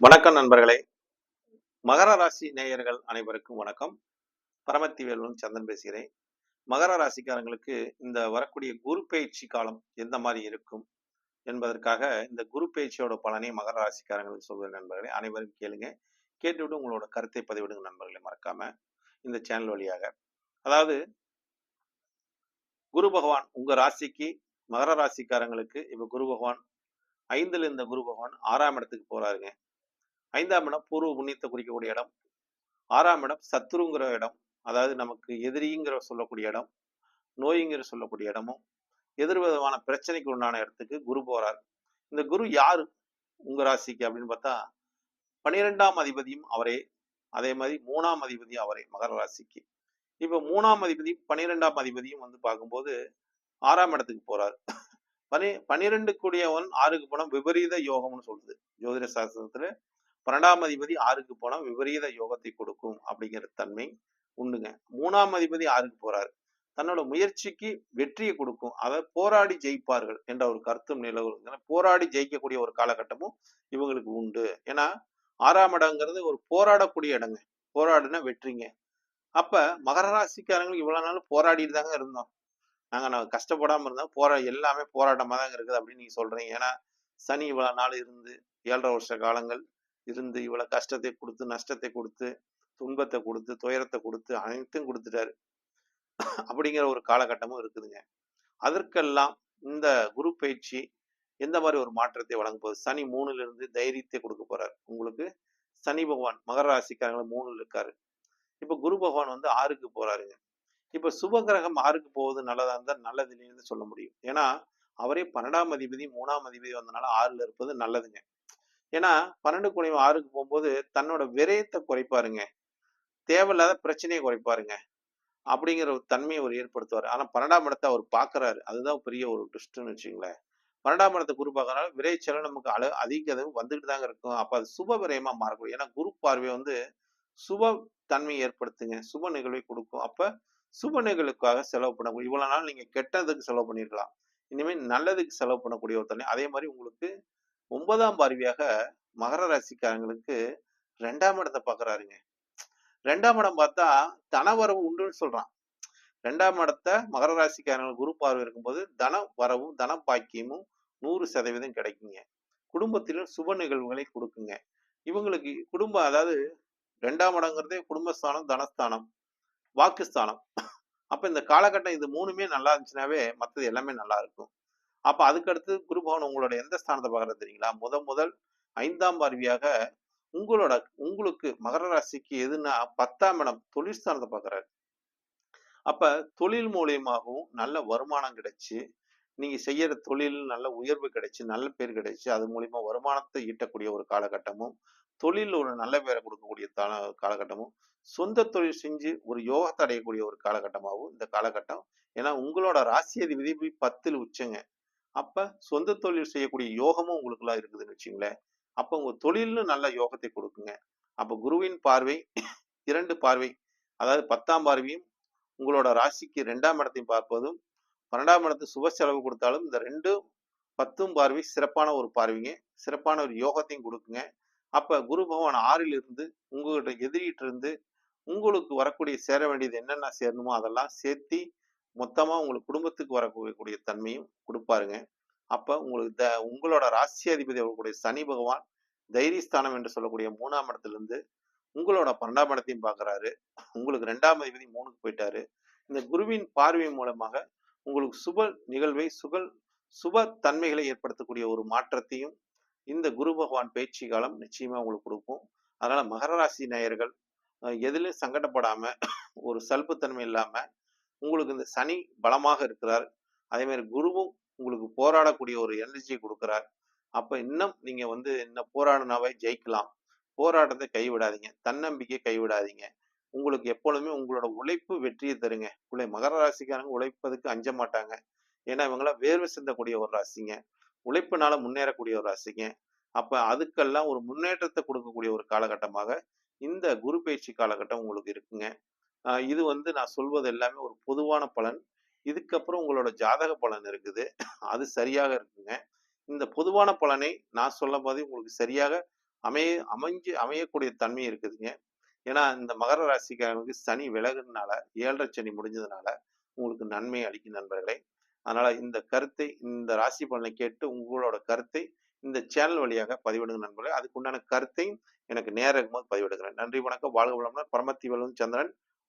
வணக்கம் நண்பர்களே. மகர ராசி நேயர்கள் அனைவருக்கும் வணக்கம். பரமத்தி சந்தன் பேசுகிறேன். மகர ராசிக்காரங்களுக்கு இந்த வரக்கூடிய குரு பயிற்சி காலம் எந்த மாதிரி இருக்கும் என்பதற்காக இந்த குரு பயிற்சியோட பலனை மகர ராசிக்காரங்களுக்கு சொல்வது நண்பர்களே. அனைவரும் கேளுங்க. கேட்டுவிட்டு உங்களோட கருத்தை பதிவிடுங்க நண்பர்களே. மறக்காம இந்த சேனல் வழியாக. அதாவது குரு பகவான் உங்க ராசிக்கு மகர ராசிக்காரங்களுக்கு இப்ப குரு பகவான் ஐந்துல இருந்த குரு பகவான் ஆறாம் இடத்துக்கு போறாருங்க. ஐந்தாம் இடம் பூர்வ புண்ணியத்தை குறிக்கக்கூடிய இடம். ஆறாம் இடம் சத்ருங்கிற இடம். அதாவது நமக்கு எதிரிங்கிற சொல்லக்கூடிய இடம். நோய்ங்கிற சொல்லக்கூடிய இடமும். எதிர்விதமான பிரச்சனைக்கு உண்டான இடத்துக்கு குரு போறார். இந்த குரு யாரு? உங்க ராசிக்கு அப்படின்னு பார்த்தா பனிரெண்டாம் அதிபதியும் அவரே. அதே மாதிரி மூணாம் அதிபதியும் அவரே மகர ராசிக்கு. இப்ப மூணாம் அதிபதி பனிரெண்டாம் அதிபதியும் வந்து பார்க்கும்போது ஆறாம் இடத்துக்கு போறார். பனி பனிரெண்டு கூடியவன் ஆறுக்கு போனால் விபரீத யோகம்னு சொல்லுது. ஜோதிட சாஸ்திரத்துல பன்னெண்டாம் அதிபதி ஆறுக்கு போனா விபரீத யோகத்தை கொடுக்கும் அப்படிங்கிற தன்மை உண்டுங்க. மூணாம் அதிபதி ஆறுக்கு போறாரு. தன்னோட முயற்சிக்கு வெற்றியை கொடுக்கும். அதை போராடி ஜெயிப்பார்கள் என்ற ஒரு கருத்தும் நிலவுங்க போராடி ஜெயிக்கக்கூடிய ஒரு காலகட்டமும் இவங்களுக்கு உண்டு. ஏன்னா ஆறாம் இடங்கிறது ஒரு போராடக்கூடிய இடங்க. போராடுனா வெற்றிங்க. அப்ப மகர ராசிக்காரங்களுக்கு இவ்வளவு நாள் போராடிட்டு தாங்க இருந்தோம். நாங்க நாங்க கஷ்டப்படாம இருந்தோம் போரா எல்லாமே போராட்டமா தாங்க இருக்குது அப்படின்னு நீங்க சொல்றீங்க. ஏன்னா சனி இவ்வளவு நாள் இருந்து ஏழரை வருஷ காலங்கள் இருந்து இவ்வளவு கஷ்டத்தை கொடுத்து நஷ்டத்தை கொடுத்து துன்பத்தை கொடுத்து துயரத்தை கொடுத்து அனைத்தும் கொடுத்துட்டாரு. அப்படிங்கிற ஒரு காலகட்டமும் இருக்குதுங்க. அதற்கெல்லாம் இந்த குரு பயிற்சி எந்த மாதிரி ஒரு மாற்றத்தை வழங்கும் போது சனி மூணுல இருந்து தைரியத்தை கொடுக்க போறாரு. உங்களுக்கு சனி பகவான் மகர ராசிக்காரங்கள மூணுல இருக்காரு. இப்ப குரு பகவான் வந்து ஆறுக்கு போறாருங்க. இப்ப சுப கிரகம் ஆறுக்கு போவது நல்லதா இருந்தா நல்லது இல்லைன்னு சொல்ல முடியும். ஏன்னா அவரே பன்னெண்டாம் அதிபதி மூணாம் அதிபதி வந்தனால ஆறுல இருப்பது நல்லதுங்க. ஏன்னா பன்னெண்டு குணி ஆறுக்கு போகும்போது தன்னோட விரயத்தை குறைப்பாருங்க. தேவையில்லாத பிரச்சனையை குறைப்பாருங்க. அப்படிங்கிற ஒரு தன்மையை அவர் ஏற்படுத்துவார். ஆனா பன்னெண்டாம் இடத்தை அவர் பாக்குறாரு அதுதான் பெரிய ஒரு ட்விஸ்ட்னு வச்சுங்களேன் பன்னெண்டாம் இடத்தை குரு பார்க்கறனால விரைச்சலும் நமக்கு அள அதிக அளவு வந்துகிட்டு தாங்க இருக்கும். அப்போ அது சுப விரயமா மாறக்கூடும். ஏன்னா குரு பார்வை வந்து சுப தன்மையை ஏற்படுத்துங்க. சுப நிகழ்வை கொடுக்கும். அப்போ சுப நிகழ்வுக்காக செலவு பண்ண இவ்வளவு நாள் நீங்க கெட்டதுக்கு செலவு பண்ணிருக்கலாம். இனிமேல் நல்லதுக்கு செலவு பண்ணக்கூடிய ஒரு தன்மை. அதே மாதிரி உங்களுக்கு ஒன்பதாம் பார்வையாக மகர ராசிக்காரங்களுக்கு ரெண்டாம் இடத்தை பாக்குறாருங்க ரெண்டாம் இடம் பார்த்தா தனவரவு உண்டுன்னு சொல்றான். ரெண்டாம் இடத்தை மகர ராசிக்காரங்களுக்கு குரு பார்வை இருக்கும்போது தன வரவும் தன பாக்கியமும் நூறு சதவீதம் கிடைக்குங்க. குடும்பத்திலும் சுப நிகழ்வுகளை கொடுக்குங்க. இவங்களுக்கு குடும்பம் அதாவது ரெண்டாம் இடங்கிறதே குடும்பஸ்தானம் தனஸ்தானம் வாக்குஸ்தானம். அப்ப இந்த காலகட்டம் இது மூணுமே நல்லா இருந்துச்சுனாவே மற்றது எல்லாமே நல்லா இருக்கும். அப்ப அதுக்கடுத்து குருபவன் உங்களோட எந்த ஸ்தானத்தை பார்க்குறது தெரியுங்களா? முத முதல் ஐந்தாம் பார்வையாக உங்களோட உங்களுக்கு மகர ராசிக்கு எதுனா பத்தாம் இடம் தொழில் ஸ்தானத்தை அப்ப தொழில் மூலியமாகவும் நல்ல வருமானம் கிடைச்சு நீங்க செய்யற தொழில் நல்ல உயர்வு கிடைச்சு நல்ல பேர் கிடைச்சு அது மூலியமா வருமானத்தை ஈட்டக்கூடிய ஒரு காலகட்டமும் தொழில் ஒரு நல்ல பேரை கொடுக்கக்கூடிய தான- காலகட்டமும் சொந்த தொழில் செஞ்சு ஒரு யோகத்தை அடையக்கூடிய ஒரு காலகட்டமாகவும் இந்த காலகட்டம் ஏன்னா உங்களோட ராசி அதிபதி போய் பத்தில் உச்சங்க. அப்ப சொந்த தொழில் செய்யக்கூடிய யோகமும் உங்களுக்குலாம் இருக்குதுன்னு வச்சுங்களேன். அப்ப உங்க தொழில்னு நல்ல யோகத்தை கொடுக்குங்க. அப்ப குருவின் பார்வை இரண்டு பார்வை அதாவது பத்தாம் பார்வையும் உங்களோட ராசிக்கு ரெண்டாம் இடத்தையும் பார்ப்பதும் பன்னெண்டாம் இடத்து சுப செலவு கொடுத்தாலும் இந்த ரெண்டு பத்தும் பார்வை சிறப்பான ஒரு பார்வைங்க. சிறப்பான ஒரு யோகத்தையும் கொடுக்குங்க. அப்ப குரு பகவான் ஆறில் இருந்து உங்ககிட்ட எதிரிட்டு இருந்து உங்களுக்கு வரக்கூடிய சேர வேண்டியது என்னென்ன சேரணுமோ அதெல்லாம் சேர்த்தி மொத்தமாக உங்களுக்கு குடும்பத்துக்கு வரக்கூடிய தன்மையும் கொடுப்பாருங்க. அப்போ உங்களுக்கு த உங்களோட ராசியாதிபதி அவர்களுடைய சனி பகவான் தைரியஸ்தானம் என்று சொல்லக்கூடிய மூணாம் இடத்துலேருந்து உங்களோட பன்னெண்டாம் இடத்தையும் பார்க்குறாரு. உங்களுக்கு ரெண்டாம் அதிபதி மூணுக்கு போயிட்டாரு. இந்த குருவின் பார்வை மூலமாக உங்களுக்கு சுப நிகழ்வை சுகல் சுப தன்மைகளை ஏற்படுத்தக்கூடிய ஒரு மாற்றத்தையும் இந்த குரு பகவான் பேச்சு காலம் நிச்சயமாக உங்களுக்கு கொடுக்கும். அதனால மகர ராசி நேயர்கள் எதுலையும் சங்கடப்படாமல் ஒரு சல்புத்தன்மை இல்லாமல் உங்களுக்கு இந்த சனி பலமாக இருக்கிறார். அதே மாதிரி குருவும் உங்களுக்கு போராடக்கூடிய ஒரு எனர்ஜியை கொடுக்கிறார். அப்ப இன்னும் நீங்க வந்து இன்னும் போராடினாவே ஜெயிக்கலாம். போராட்டத்தை கைவிடாதீங்க. தன்னம்பிக்கை கைவிடாதீங்க. உங்களுக்கு எப்பொழுதுமே உங்களோட உழைப்பு வெற்றியை தருங்க. உங்களை மகர ராசிக்காரங்க உழைப்பதுக்கு அஞ்ச மாட்டாங்க. ஏன்னா இவங்களாம் வேர்வை சிந்தக்கூடிய ஒரு ராசிங்க. உழைப்புனால முன்னேறக்கூடிய ஒரு ராசிங்க. அப்ப அதுக்கெல்லாம் ஒரு முன்னேற்றத்தை கொடுக்கக்கூடிய ஒரு காலகட்டமாக இந்த குரு பயிற்சி காலகட்டம் உங்களுக்கு இருக்குங்க. இது வந்து நான் சொல்வது எல்லாமே ஒரு பொதுவான பலன். இதுக்கப்புறம் உங்களோட ஜாதக பலன் இருக்குது. அது சரியாக இருக்குங்க. இந்த பொதுவான பலனை நான் சொல்ல போது உங்களுக்கு சரியாக அமைய அமைஞ்சு அமையக்கூடிய தன்மை இருக்குதுங்க. ஏன்னா இந்த மகர ராசிக்காரங்களுக்கு சனி விலகுனால ஏழரை சனி முடிஞ்சதுனால உங்களுக்கு நன்மை அளிக்கும் நண்பர்களே. அதனால இந்த கருத்தை இந்த ராசி பலனை கேட்டு உங்களோட கருத்தை இந்த சேனல் வழியாக பதிவிடுங்க நண்பர்களே. அதுக்குண்டான கருத்தையும் எனக்கு நேரம் போது பதிவிடுகிறேன் நன்றி வணக்கம். வாழ்க வளமுடன். பரமத்தி வளம் சந்திரன்.